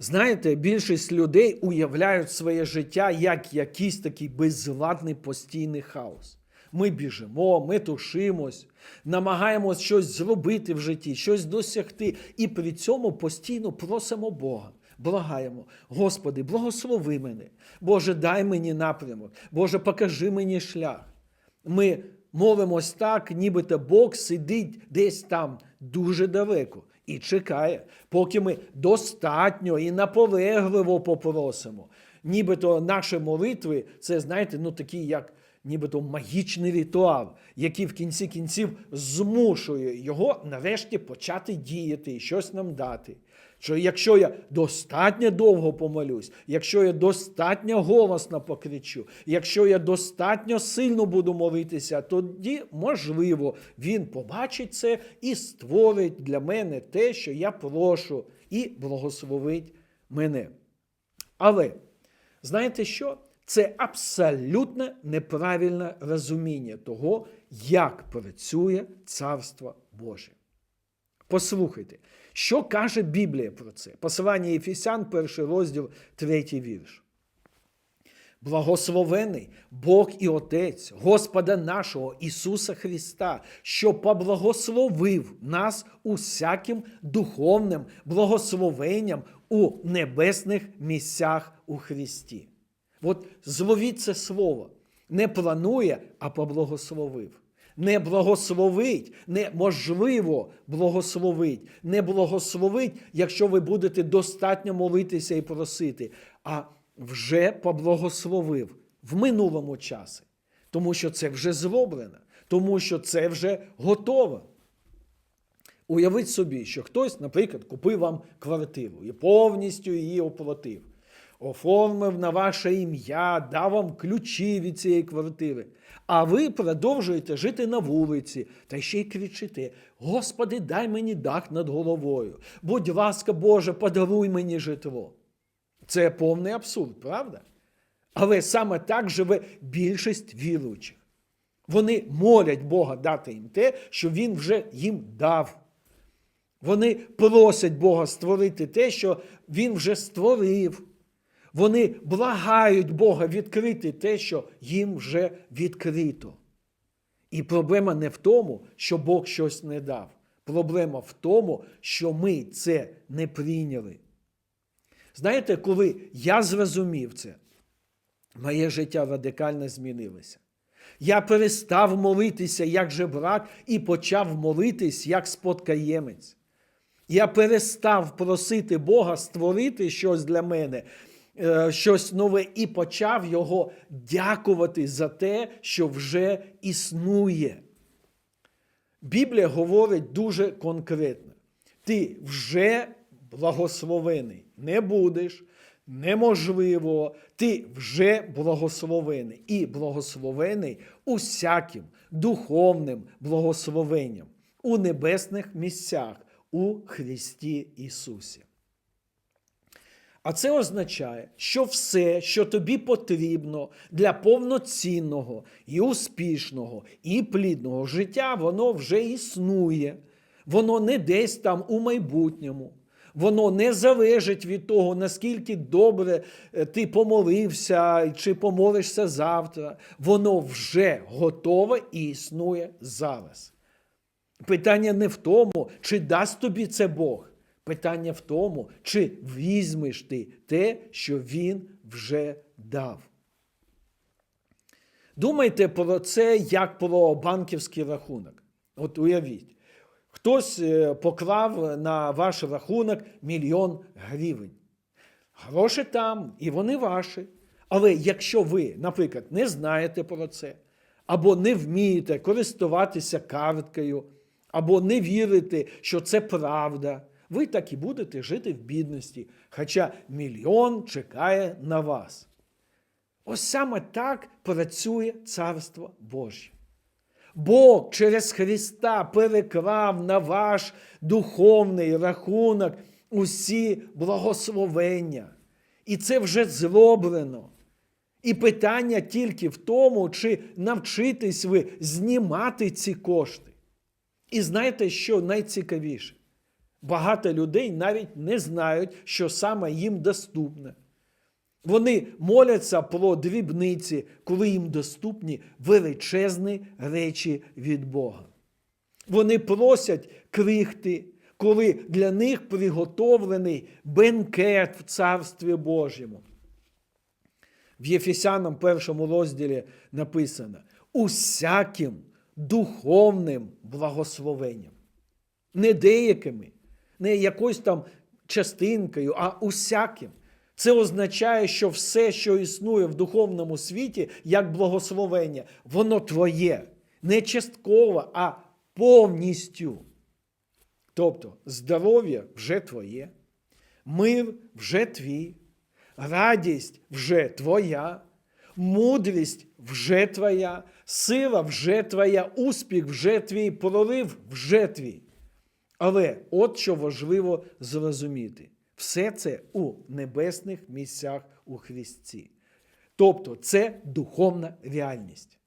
Знаєте, більшість людей уявляють своє життя як якийсь такий безладний постійний хаос. Ми біжимо, ми тушимось, намагаємось щось зробити в житті, щось досягти, і при цьому постійно просимо Бога. Благаємо, Господи, благослови мене. Боже, дай мені напрямок. Боже, покажи мені шлях. Ми молимось так, нібито Бог сидить десь там дуже далеко і чекає, поки ми достатньо і наполегливо попросимо. Нібито наші молитви, це, знаєте, ну такі, як нібито магічний ритуал, який в кінці кінців змушує його нарешті почати діяти і щось нам дати. Що якщо я достатньо довго помолюсь, якщо я достатньо голосно покричу, якщо я достатньо сильно буду молитися, тоді, можливо, він побачить це і створить для мене те, що я прошу, і благословить мене. Але знаєте що? Це абсолютно неправильне розуміння того, як працює Царство Боже. Послухайте, що каже Біблія про це? Посилання Єфесян, перший розділ, третій вірш. Благословений Бог і Отець Господа нашого Ісуса Христа, що поблагословив нас усяким духовним благословенням у небесних місцях у Христі. От зловіть це слово. Не планує, а поблагословив. Не благословить, неможливо благословить. Не благословить, якщо ви будете достатньо молитися і просити, а вже поблагословив в минулому часі. Тому що це вже зроблено, тому що це вже готово. Уявіть собі, що хтось, наприклад, купив вам квартиру і повністю її оплатив. Оформив на ваше ім'я, дав вам ключі від цієї квартири. А ви продовжуєте жити на вулиці та ще й кричите: Господи, дай мені дах над головою. Будь ласка, Боже, подаруй мені житло. Це повний абсурд, правда? Але саме так живе більшість віруючих. Вони молять Бога дати їм те, що Він вже їм дав. Вони просять Бога створити те, що Він вже створив. Вони благають Бога відкрити те, що їм вже відкрито. І проблема не в тому, що Бог щось не дав. Проблема в тому, що ми це не прийняли. Знаєте, коли я зрозумів це, моє життя радикально змінилося. Я перестав молитися як жебрак і почав молитись як спадкоємець. Я перестав просити Бога створити щось для мене, щось нове, і почав його дякувати за те, що вже існує. Біблія говорить дуже конкретно: ти вже благословений не будеш, неможливо, ти вже благословений і благословений усяким духовним благословенням у небесних місцях у Христі Ісусі. А це означає, що все, що тобі потрібно для повноцінного і успішного, і плідного життя, воно вже існує. Воно не десь там у майбутньому. Воно не залежить від того, наскільки добре е, ти помолився чи помолишся завтра. Воно вже готове і існує зараз. Питання не в тому, чи дасть тобі це Бог. Питання в тому, чи візьмеш ти те, що Він вже дав. Думайте про це як про банківський рахунок. От уявіть, хтось е, поклав на ваш рахунок мільйон гривень. Гроші там, і вони ваші. Але якщо ви, наприклад, не знаєте про це, або не вмієте користуватися карткою, або не вірите, що це правда, ви так і будете жити в бідності, хоча мільйон чекає на вас. Ось саме так працює Царство Боже. Бог через Христа переклав на ваш духовний рахунок усі благословення. І це вже зроблено. І питання тільки в тому, чи навчитесь ви знімати ці кошти. І знаєте, що найцікавіше? Багато людей навіть не знають, що саме їм доступне. Вони моляться про дрібниці, коли їм доступні величезні речі від Бога. Вони просять крихти, коли для них приготовлений бенкет в Царстві Божому. В Єфесянам першому розділі написано усяким духовним благословенням. Не деякими, не якоюсь там частинкою, а усяким. Це означає, що все, що існує в духовному світі, як благословення, воно твоє. Не частково, а повністю. Тобто здоров'я вже твоє, мир вже твій, радість вже твоя, мудрість вже твоя, сила вже твоя, успіх вже твій, прорив вже твій. Але от що важливо зрозуміти: все це у небесних місцях у Христі. Тобто це духовна реальність.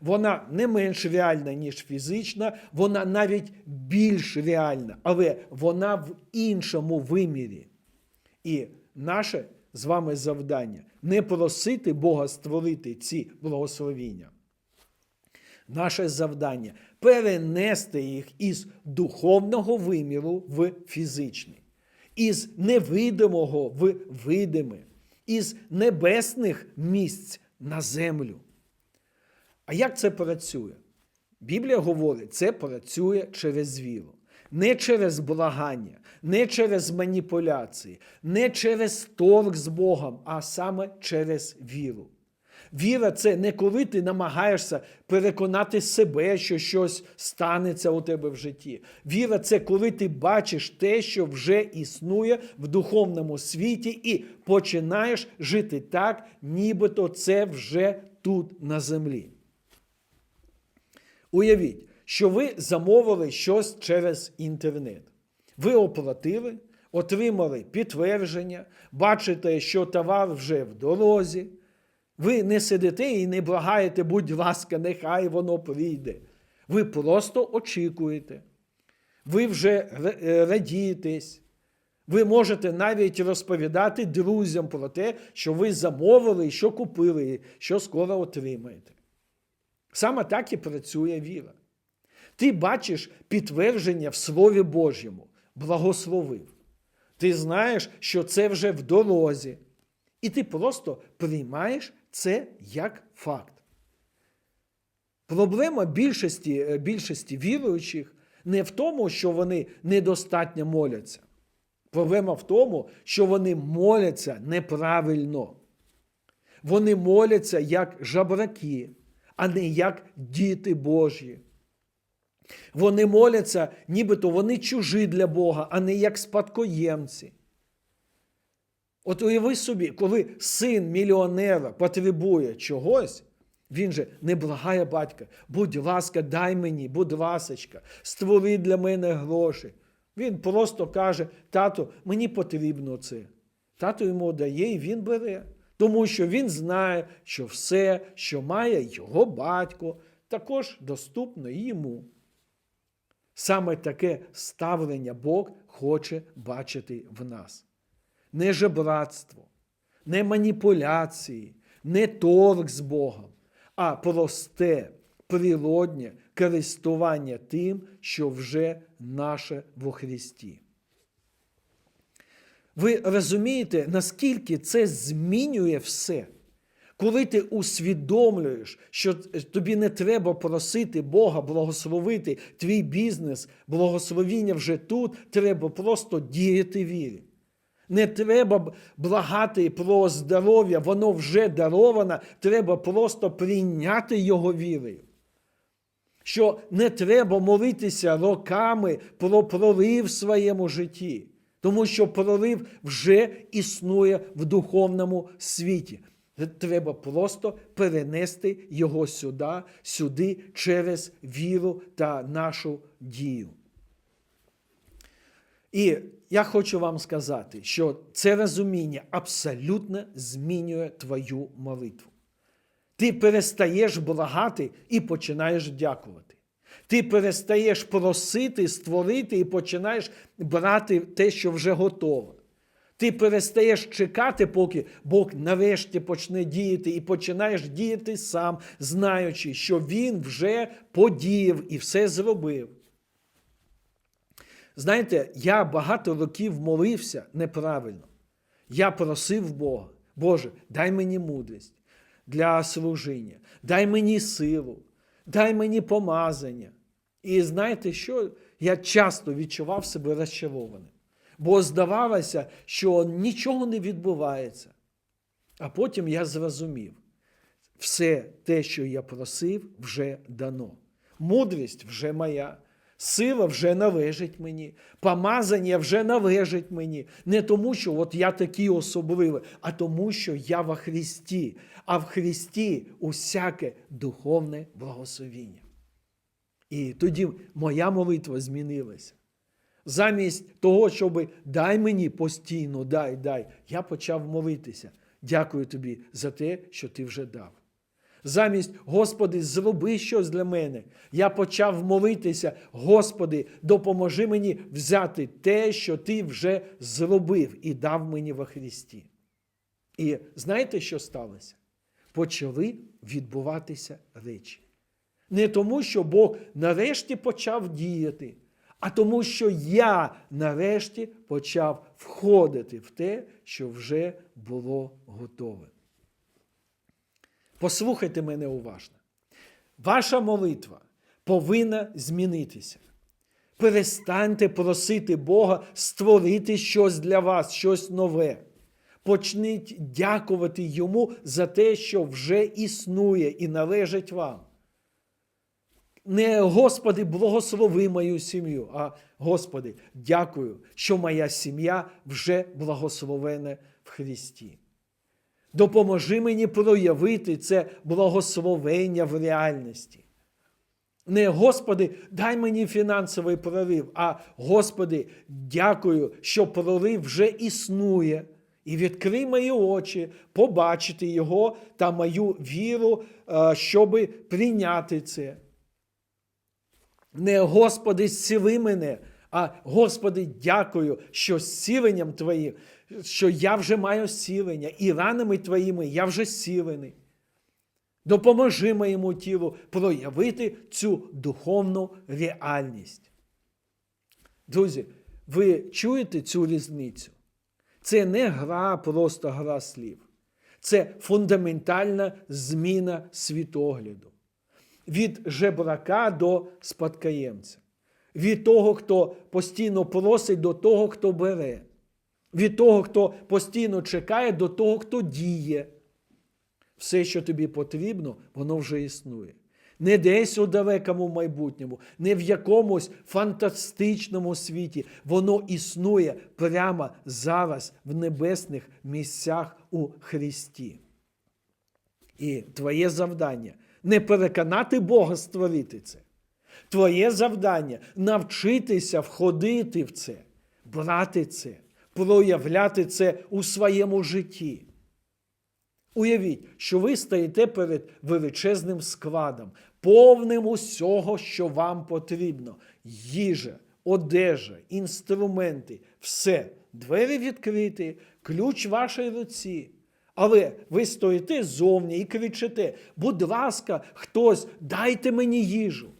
Вона не менш реальна, ніж фізична, вона навіть більш реальна, але вона в іншому вимірі. І наше з вами завдання не просити Бога створити ці благословіння. Наше завдання перенести їх із духовного виміру в фізичний, із невидимого в видиме, із небесних місць на землю. А як це працює? Біблія говорить, це працює через віру. Не через благання, не через маніпуляції, не через торг з Богом, а саме через віру. Віра це не коли ти намагаєшся переконати себе, що щось станеться у тебе в житті. Віра це коли ти бачиш те, що вже існує в духовному світі, і починаєш жити так, нібито це вже тут на землі. Уявіть, що ви замовили щось через інтернет. Ви оплатили, отримали підтвердження, бачите, що товар вже в дорозі. Ви не сидите і не благаєте, будь ласка, нехай воно прийде. Ви просто очікуєте. Ви вже е, радієтесь. Ви можете навіть розповідати друзям про те, що ви замовили, що купили, що скоро отримаєте. Саме так і працює віра. Ти бачиш підтвердження в Слові Божому, благословив. Ти знаєш, що це вже в дорозі. І ти просто приймаєш це як факт. Проблема більшості, е, більшості віруючих не в тому, що вони недостатньо моляться. Проблема в тому, що вони моляться неправильно. Вони моляться як жабраки, а не як діти Божі. Вони моляться, нібито вони чужі для Бога, а не як спадкоємці. От уяви собі, коли син мільйонера потребує чогось, він же не благає батька. Будь ласка, дай мені, будь ласочка, створи для мене гроші. Він просто каже: тату, мені потрібно це. Тато йому дає і він бере. Тому що він знає, що все, що має його батько, також доступно йому. Саме таке ставлення Бог хоче бачити в нас. Не жебратство, не маніпуляції, не торг з Богом, а просте, природнє користування тим, що вже наше во Христі. Ви розумієте, наскільки це змінює все? Коли ти усвідомлюєш, що тобі не треба просити Бога благословити твій бізнес, благословіння вже тут, треба просто діяти вірі. Не треба благати про здоров'я, воно вже даровано, треба просто прийняти його вірою. Що не треба молитися роками про прорив в своєму житті, тому що прорив вже існує в духовному світі. Треба просто перенести його сюди, сюди через віру та нашу дію. І я хочу вам сказати, що це розуміння абсолютно змінює твою молитву. Ти перестаєш благати і починаєш дякувати. Ти перестаєш просити, створити і починаєш брати те, що вже готове. Ти перестаєш чекати, поки Бог нарешті почне діяти, і починаєш діяти сам, знаючи, що Він вже подіяв і все зробив. Знаєте, я багато років молився неправильно. Я просив Бога, Боже, дай мені мудрість для служіння, дай мені силу, дай мені помазання. І знаєте що? Я часто відчував себе розчарованим, бо здавалося, що нічого не відбувається. А потім я зрозумів, все те, що я просив, вже дано. Мудрість вже моя. Сила вже належить мені, помазання вже належить мені. Не тому, що от я такий особливий, а тому, що я во Христі, а в Христі усяке духовне благословіння. І тоді моя молитва змінилася. Замість того, щоб дай мені постійно, дай, дай, я почав молитися. Дякую тобі за те, що ти вже дав. Замість, Господи, зроби щось для мене. Я почав молитися, Господи, допоможи мені взяти те, що Ти вже зробив і дав мені во Христі. І знаєте, що сталося? Почали відбуватися речі. Не тому, що Бог нарешті почав діяти, а тому, що я нарешті почав входити в те, що вже було готове. Послухайте мене уважно. Ваша молитва повинна змінитися. Перестаньте просити Бога створити щось для вас, щось нове. Почніть дякувати Йому за те, що вже існує і належить вам. Не Господи, благослови мою сім'ю, а Господи, дякую, що моя сім'я вже благословена в Христі. Допоможи мені проявити це благословення в реальності. Не Господи, дай мені фінансовий прорив, а Господи, дякую, що прорив вже існує. І відкрий мої очі, побачити його та мою віру, щоб прийняти це. Не Господи, зціли мене, а Господи, дякую, що зціленням Твоїм, що я вже маю зцілення, і ранами Твоїми я вже зцілений. Допоможи моєму тілу проявити цю духовну реальність. Друзі, ви чуєте цю різницю? Це не гра, просто гра слів. Це фундаментальна зміна світогляду. Від жебрака до спадкоємця. Від того, хто постійно просить, до того, хто бере. Від того, хто постійно чекає, до того, хто діє. Все, що тобі потрібно, воно вже існує. Не десь у далекому майбутньому, не в якомусь фантастичному світі. Воно існує прямо зараз в небесних місцях у Христі. І твоє завдання не переконати Бога створити це. Твоє завдання навчитися входити в це, брати це, проявляти це у своєму житті. Уявіть, що ви стоїте перед величезним складом, повним усього, що вам потрібно: їжа, одежа, інструменти, все, двері відкриті, ключ в вашій руці. Але ви стоїте зовні і кричите: будь ласка, хтось, дайте мені їжу.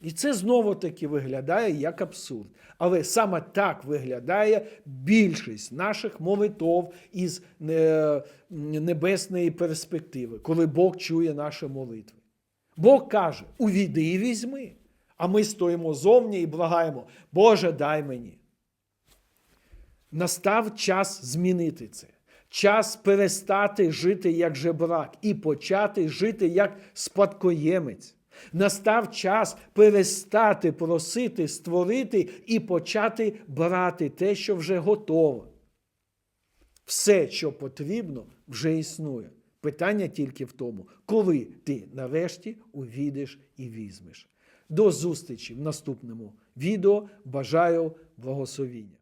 І це знову таки виглядає як абсурд. Але саме так виглядає більшість наших молитов із небесної перспективи, коли Бог чує наші молитви. Бог каже: увійди і візьми. А ми стоїмо зовні і благаємо, Боже, дай мені. Настав час змінити це. Час перестати жити як жебрак і почати жити як спадкоємець. Настав час перестати просити, створити і почати брати те, що вже готове. Все, що потрібно, вже існує. Питання тільки в тому, коли ти нарешті увійдеш і візьмеш. До зустрічі в наступному відео. Бажаю благословіння.